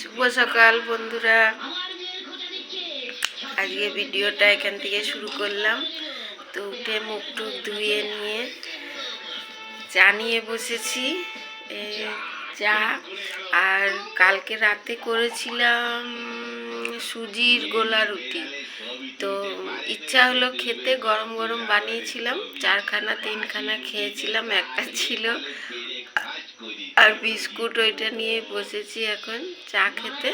শুভ সকাল, বন্ধুরা। আজকে ভিডিওটা এখান থেকে শুরু করলাম। তো উঠে মুখ টুক ধুয়ে নিয়ে চা নিয়ে বসেছি চা। আর কালকে রাতে করেছিলাম সুজির গোলা রুটি। তো ইচ্ছা হলো খেতে, গরম গরম বানিয়েছিলাম। চারখানা, তিনখানা খেয়েছিলাম, একটা ছিল আর বিস্কুট ওইটা নিয়ে বসেছি এখন, চা খেতে।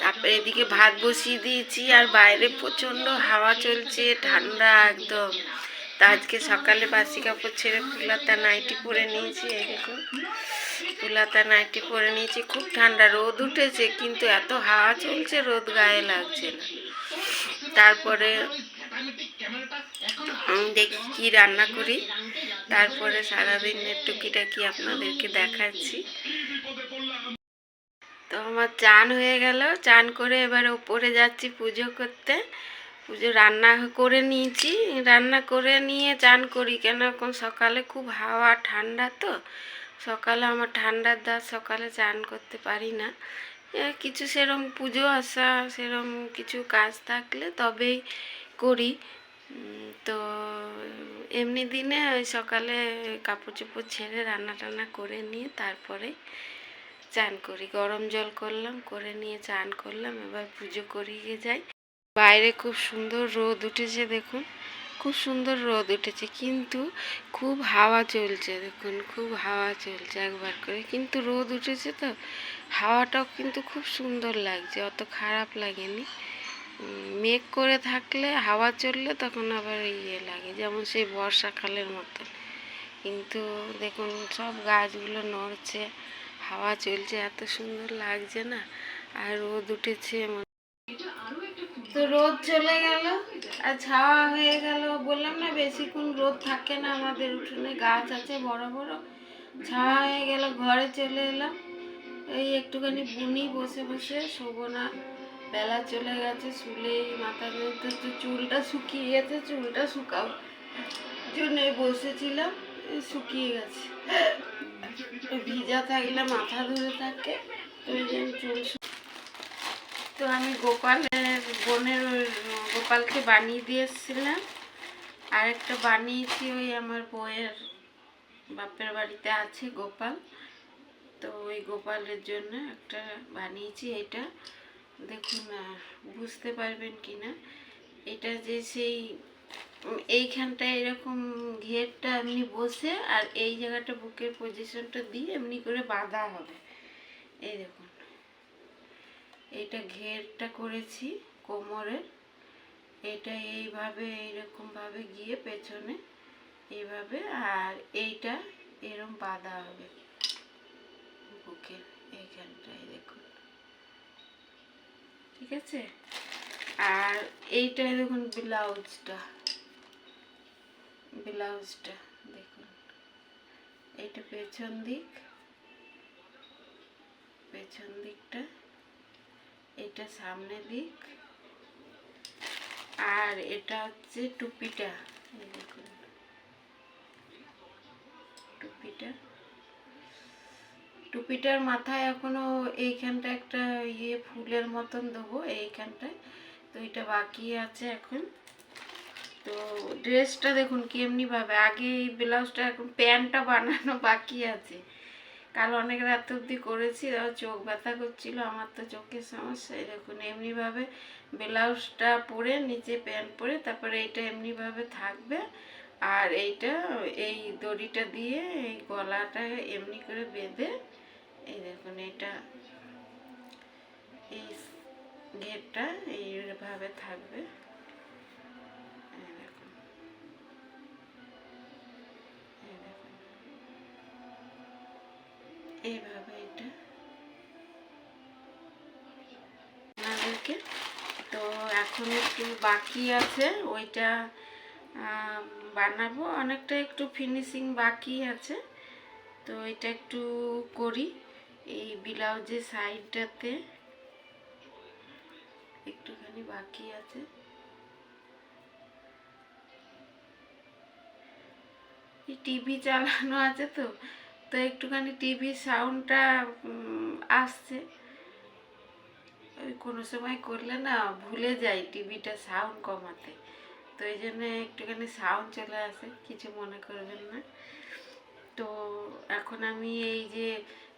তারপরে এদিকে ভাত বসিয়ে দিয়েছি, আর বাইরে প্রচণ্ড হাওয়া চলছে, ঠান্ডা একদম। তা আজকে সকালে বাসি কাপড় ছেড়ে ফুলাতা নাইটি পরে নিয়েছি দেখুন ফুলাতা নাইটি পরে নিয়েছি, খুব ঠান্ডা, রোদ উঠেছে, কিন্তু এত হাওয়া চলছে, রোদ গায়ে লাগছে না। তারপরে দেখি কি রান্না করি। তারপরে সারাদিনের টুকিটাকি আপনাদেরকে দেখাচ্ছি। তো আমার চান হয়ে গেল। চান করে এবার ওপরে যাচ্ছি পুজো করতে। পুজো রান্না করে নিয়েছি। রান্না করে নিয়ে চান করি কেন? এখন সকালে খুব হাওয়া, ঠান্ডা তো। সকালে আমার ঠান্ডার দাঁত সকালে চান করতে পারি না। কিছু সেরম পুজো আসা, সেরম কিছু কাজ থাকলে তবেই করি। তো এমনি দিনে ওই সকালে কাপড় চোপড় ছেড়ে রান্না টান্না করে নিয়ে তারপরে চান করি। গরম জল করলাম, করে নিয়ে চান করলাম, এবার পুজো করিয়ে যাই। বাইরে খুব সুন্দর রোদ উঠেছে দেখুন, খুব সুন্দর রোদ উঠেছে কিন্তু খুব হাওয়া চলছে দেখুন, খুব হাওয়া চলছে একবার করে। কিন্তু রোদ উঠেছে তো, হাওয়াটাও কিন্তু খুব সুন্দর লাগছে, অত খারাপ লাগেনি। মেঘ করে থাকলে, হাওয়া চললে তখন আবার ইয়ে লাগে, যেমন সেই বর্ষাকালের মতন। কিন্তু দেখুন, সব গাছগুলো নড়ছে, হাওয়া চলছে, এত সুন্দর লাগছে না, আর রোদ উঠেছে তো রোদ চলে গেল, আর ছাওয়া হয়ে গেল। বললাম না, বেশিক্ষণ রোদ থাকে না আমাদের উঠোনে, গাছ আছে বড় বড়। ছাওয়া হয়ে গেল, ঘরে চলে এলাম। এই একটুখানি বুনি বসে বসে, শোবো না। বেলা চলে গেছে শুলে মাথার মধ্যে তো চুলটা শুকিয়ে গেছে, চুলটা শুকাও। জন্য বসেছিলাম শুকিয়ে গেছে। ভিজা থাকলে মাথা ধরে থাকে, তো জন্য চুল তো আমি গোপালের বোনের গোপালকে বানিয়ে দিয়ে এসেছিলাম। আর একটা বানিয়েছি ওই আমার বউয়ের বাপের বাড়িতে আছে গোপাল। তো ওই গোপালের জন্য একটা বানিয়েছি এটা। দেখুন বুঝতে পারবেন কি না এটা যে সেই এইখানটা এরকম ঘেরটা এমনি বসে আর এই জায়গাটা বুকের পজিশনটা দিয়ে এমনি করে বাঁধা হবে। এই দেখুন, এটা ঘেরটা করেছি কোমরের। এটা এইভাবে, এইরকমভাবে গিয়ে পেছনে এইভাবে আর এইটা এরম বাঁধা হবে বুকের এইখানটায়, দেখুন। ঠিক আছে? আর এইটা দেখুন ব্লাউজটা। ব্লাউজটা দেখুন। এইটা পেছন দিক। পেছন দিকটা। এটা সামনে দিক। আর এটা হচ্ছে টুপিটা। দেখুন। টুপিটা। টুপিটার মাথায় এখনও এইখানটা একটা ইয়ে ফুলের মতন দেবো, এইখানটায়। তো এটা বাকি আছে এখন। তো ড্রেসটা দেখুন কেমনি ভাবে। আগে এই ব্লাউজটা এখন প্যান্টটা বানানো বাকি আছে। কাল অনেক রাত অবধি করেছি আর চোখ ব্যথা করছিল, আমার তো চোখের সমস্যা। দেখুন এমনিভাবে ব্লাউজটা পরে, নিচে প্যান্ট পরে, তারপরে এইটা এমনিভাবে থাকবে। আর এইটা, এই দড়িটা দিয়ে এই গলাটা এমনি করে বেঁধে এটা এই ঘেরটা এইভাবে থাকবে। এইভাবে এটা আপনাদেরকে। তো এখন একটু বাকি আছে, ওইটা বানাবো। অনেকটা একটু ফিনিশিং বাকি আছে। তো এটা একটু করি। এই ব্লাউজের সাইডটাতে একটুখানি বাকি আছে। টিভি চালানো আছে তো তো একটুখানি টিভির সাউন্ডটা আসছে। ওই কোনো সময় করলে না ভুলে যাই টিভিটা সাউন্ড কমাতে। তো এই জন্য একটুখানি সাউন্ড চলে আসে, কিছু মনে করবেন না। তো এখন আমি এই যে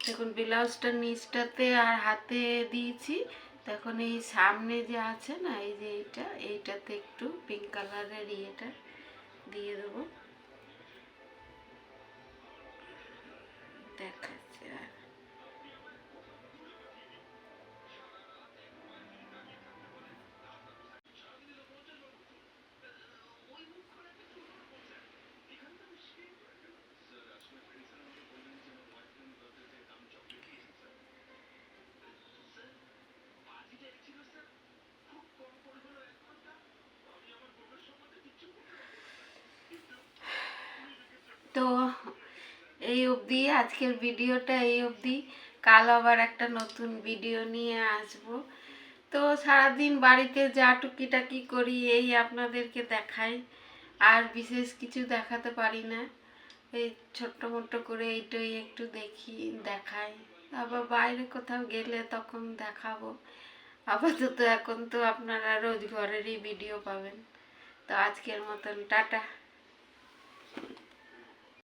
দেখুন, ব্লাউজটা নিচটাতে আর হাতে দিয়েছি। তখন এই সামনে যে আছে না, এই যে এইটা, এইটাতে একটু পিঙ্ক কালারের ইয়েটা দিয়ে দেবো। দেখাচ্ছে এই অবধি, আজকের ভিডিওটা এই অবধি। কাল আবার একটা নতুন ভিডিও নিয়ে আসব। তো সারাদিন বাড়িতে যা টুকিটাকি করি, এই আপনাদেরকে দেখাই। আর বিশেষ কিছু দেখাতে পারি না। এই ছোট্ট মোট্ট করে এইটাই একটু দেখি, দেখাই। আবার বাইরে কোথাও গেলে তখন দেখাবো। আপাতত এখন তো আপনারা রোজ ঘরেরই ভিডিও পাবেন। তো আজকের মতন, টাটা।